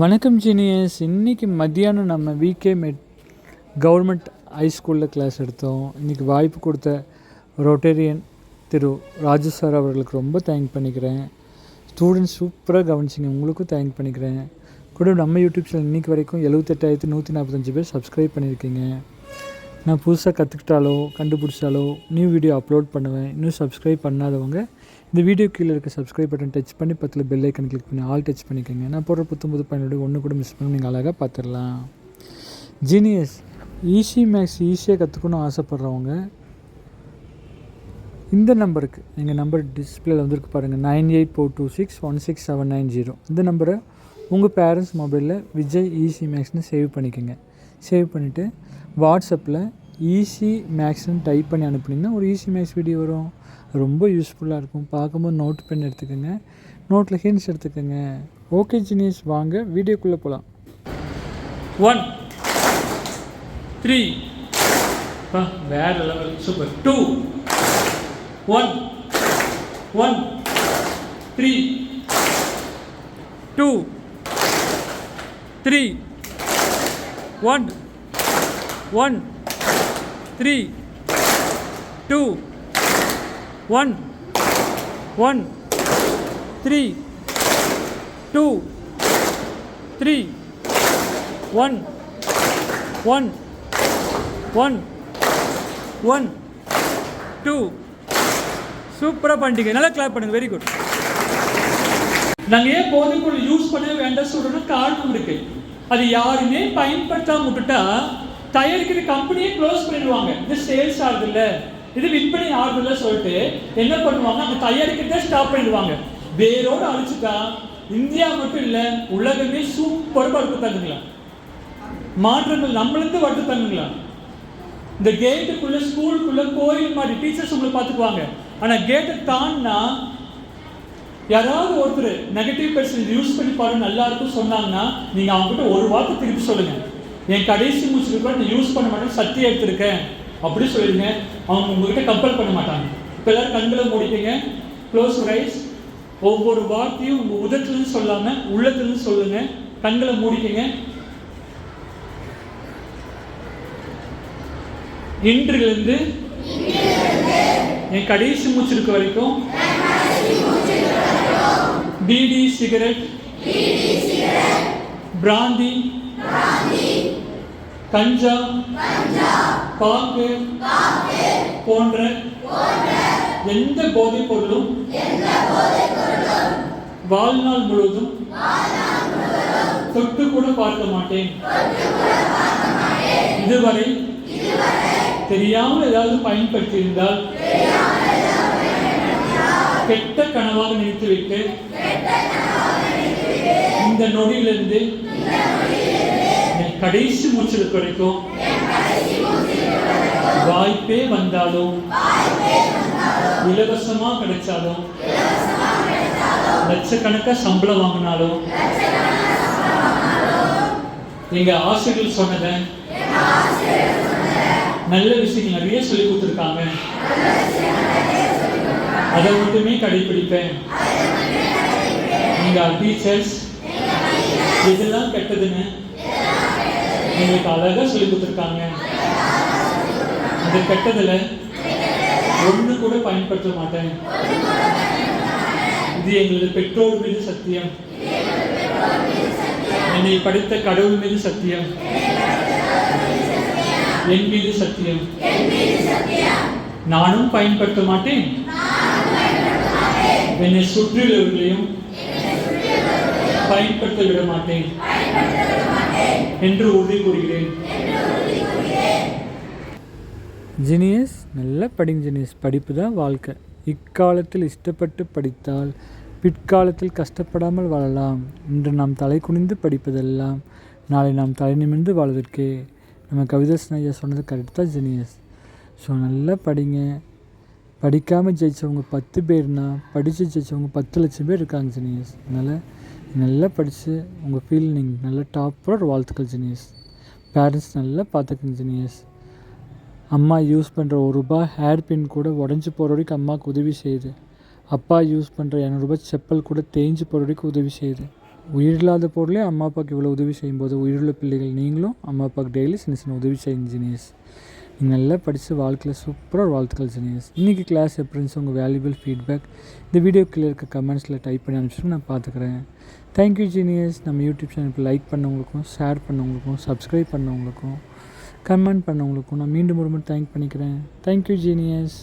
வணக்கம் ஜீனியஸ் இன்றைக்கி மத்தியானம் நம்ம விகே மெட் கவர்மெண்ட் ஹைஸ்கூலில் கிளாஸ் எடுத்தோம். இன்றைக்கி வாய்ப்பு கொடுத்த ரொட்டேரியன் திரு ராஜு சார் அவர்களுக்கு ரொம்ப தேங்க் பண்ணிக்கிறேன். ஸ்டூடெண்ட்ஸ் சூப்பராக கவனிச்சிங்க. உங்களுக்கும் தேங்க் பண்ணிக்கிறேன். கூட நம்ம யூடியூப் சேனல் இன்றைக்கி வரைக்கும் எழுபத்தெட்டாயிரத்து நூற்றி நாற்பத்தஞ்சு பேர் சப்ஸ்கிரைப் பண்ணியிருக்கீங்க. நான் புதுசாக கற்றுக்கிட்டாலோ கண்டுபிடிச்சாலோ நியூ வீடியோ அப்லோட் பண்ணுவேன். இன்னும் சப்ஸ்கிரைப் பண்ணாதவங்க இந்த வீடியோ கீழே இருக்க சப்ஸ்கிரைப் பட்டன் டச் பண்ணி பத்தில் பெல் ஐக்கன் கிளிக் பண்ணி ஆல் டச் பண்ணிக்கோங்க. நான் போடுற புத்தம் புது பயனுடைய ஒன்று கூட மிஸ் பண்ணி நீங்கள் அழகாக பார்த்துடலாம் ஜீனியஸ் ஈஸி மேக்ஸ் ஈஸியாக கற்றுக்கணும்னு ஆசைப்பட்றவங்க இந்த நம்பருக்கு எங்கள் நம்பர் டிஸ்பிளேல வந்துருக்கு பாருங்கள் nine eight four two six one six seven nine zero இந்த நம்பரை உங்கள் பேரண்ட்ஸ் மொபைலில் விஜய் ஈஸி மேக்ஸ்னு சேவ் பண்ணிக்கோங்க. சேவ் பண்ணிவிட்டு வாட்ஸ்அப்பில் ஈஸி மேக்ஸ்னு டைப் பண்ணி அனுப்புனீங்கன்னா ஒரு ஈஸி மேக்ஸ் வீடியோ வரும். ரொம்ப யூஸ்ஃபுல்லாக இருக்கும். பார்க்கும்போது நோட் பென் எடுத்துக்கோங்க. நோட்டில் ஹின்ஸ் எடுத்துக்கோங்க. ஓகே ஜினியஸ் வாங்க வீடியோக்குள்ளே போகலாம் ஒன் த்ரீ வேற level super two one one three two three one one three two one one three two three one one one one two. சூப்பராக பண்ணிட்டீங்க. நல்லா கிளாப் பண்ணுங்க. வெரி குட் நாங்கள் ஏன் போதைப்பொருள் யூஸ் பண்ணவே வேண்டாம் சொல்கிறோன்னா காரணம் இருக்கு. அது யாருமே பயன்படுத்தாம விட்டுட்டா தயாரிக்கிற கம்பெனியே க்ளோஸ் பண்ணிடுவாங்க. இது சேல்ஸ் ஆகுது இல்லை. இது விற்பனை ஆகுது இல்லை சொல்லிட்டு என்ன பண்ணுவாங்க அந்த தயாரிக்கிறதே ஸ்டாப் பண்ணிடுவாங்க. வேரோடு அழிச்சுட்டா இந்தியா மட்டும் இல்லை உலகமே சூப்பராக இருக்கு தங்குங்களா மாற்றங்கள் நம்மளிருந்து வட்டு தங்குங்களா இந்த கேட்டுக்குள்ள ஸ்கூலுக்குள்ள கோயில் மாதிரி டீச்சர்ஸ் உங்களை பார்த்துக்குவாங்க. ஆனால் கேட்டை தாண்டினா யாராவது ஒருத்தர் நெகட்டிவ் பர்சன் யூஸ் பண்ணி பாருங்க நல்லா இருக்கும் சொன்னாங்கன்னா நீங்கள் அவங்ககிட்ட ஒரு வார்த்தை திருப்பி சொல்லுங்கள் என் கடைசி மூச்சுக்கு கூட நான் யூஸ் பண்ண மாட்டேன் சத்தி எடுத்திருக்கேன். அப்படி சொல்லிடுங்க அவங்க உங்ககிட்ட கம்பல் பண்ண மாட்டாங்க. இப்போ எல்லாரும் கண்களை மூடிக்கங்க. க்ளோஸ் ரைஸ் ஒவ்வொரு வார்த்தையும் உங்க உதட்டுலன்னு சொல்லாம உள்ளத்துலன்னு சொல்லுங்க. கண்களை மூடிக்கங்க. இன்றிலிருந்து என் கடைசி மூச்சு இருக்க வரைக்கும் பீடி சிகரெட் பிராந்தி கஞ்சா பாக்கு போன்ற எந்த போதைப் பொருளும் வாழ்நாள் முழுவதும் தொட்டு கூட பார்க்க மாட்டேன். இதுவரை தெரியாமல் ஏதாவது பயன்படுத்தி இருந்தால் கெட்ட கனவாக நினைத்துவிட்டு இந்த நொடியிலிருந்து கடைசி மூச்சிருக்க வரைக்கும் வாய்ப்பே வந்தாலும் இலவசமா கிடைச்சாலும் லட்சக்கணக்க சம்பளம் வாங்கினாலும் எங்க ஆசிரியர்கள் சொன்னதை நல்ல விஷயங்கள் நிறைய சொல்லி கொடுத்துருக்காங்க. அதை மட்டுமே கடைபிடிப்பேன் நீங்க டீச்சர்ஸ் இதெல்லாம் கெட்டதுன்னு எங்களுக்கு அழகா சொல்லி கொடுத்துருக்காங்க. அந்த கெட்டதுல ஒண்ணு கூட பயன்படுத்த மாட்டேன். இது எங்களது பெற்றோர் மீது சத்தியம். என்னை படித்த கடவுள் மீது சத்தியம். என் மீது சத்தியம். நானும் பயன்படுத்த மாட்டேன். என்னை சுற்றியுள்ளவர்களையும் பயன்படுத்த விட மாட்டேன். என்று உறுதி கூறுகிறேன். ஜினியஸ் நல்ல படிங்க ஜினியஸ். படிப்பு தான் வாழ்க்கை. இக்காலத்தில் இஷ்டப்பட்டு படித்தால் பிற்காலத்தில் கஷ்டப்படாமல் வாழலாம். இன்று நாம் தலை குனிந்து படிப்பதெல்லாம் நாளை நாம் தலை நிமிர்ந்து வாழ்வதற்கே. நம்ம கவிதாசன் ஐயா சொன்னது கரெக்ட் தான் ஜெனியஸ். ஸோ நல்லா படிங்க. படிக்காமல் ஜெயித்தவங்க பத்து பேர்னா படித்து ஜெயித்தவங்க பத்து லட்சம் பேர் இருக்காங்க ஜெனியஸ். அதனால் நல்லா படித்து உங்கள் ஃபீல் நீங்கள் நல்லா டாப்பராக வாழ்த்துக்கள் ஜெனியஸ் பேரண்ட்ஸ் நல்லா பார்த்துக்கங்க ஜெனியஸ் அம்மா யூஸ் பண்ணுற ஒரு ரூபா ஹேர் பின் கூட உடஞ்சி போகிற வரைக்கும் அம்மாவுக்கு உதவி செய்யுது. அப்பா யூஸ் பண்ணுற இரநூறுபா செப்பல் கூட தேஞ்சு போகிற வரைக்கும் உதவி செய்யுது. உயிரில்லாத பொருளே அம்மா அப்பாவுக்கு இவ்வளோ உதவி செய்யும்போது உயிருள்ள பிள்ளைகள் நீங்களும் அம்மா அப்பாவுக்கு டெய்லி சின்ன சின்ன உதவி செய்யுங்க ஜீனியஸ் நீங்கள் நல்லா படித்து வாழ்க்கையில் சூப்பராக வாழ்த்துக்கள் ஜெனியஸ் இன்றைக்கி கிளாஸ் எப்படி இருந்துச்சு? உங்கள் வேல்யூபிள் ஃபீட்பேக் இந்த வீடியோ கீழே இருக்க கமெண்ட்ஸில் டைப் பண்ணி அனுப்பிச்சிட்டு நான் பார்த்துக்குறேன் தேங்க்யூ ஜீனியஸ் நம்ம யூடியூப் சேனலுக்கு லைக் பண்ணவங்களுக்கும் ஷேர் பண்ணவங்களுக்கும் சப்ஸ்கிரைப் பண்ணவங்களுக்கும் கமெண்ட் பண்ணவங்களுக்கும் நான் மீண்டும் ஒரு முறை தேங்க் பண்ணிக்கிறேன். Thank you genius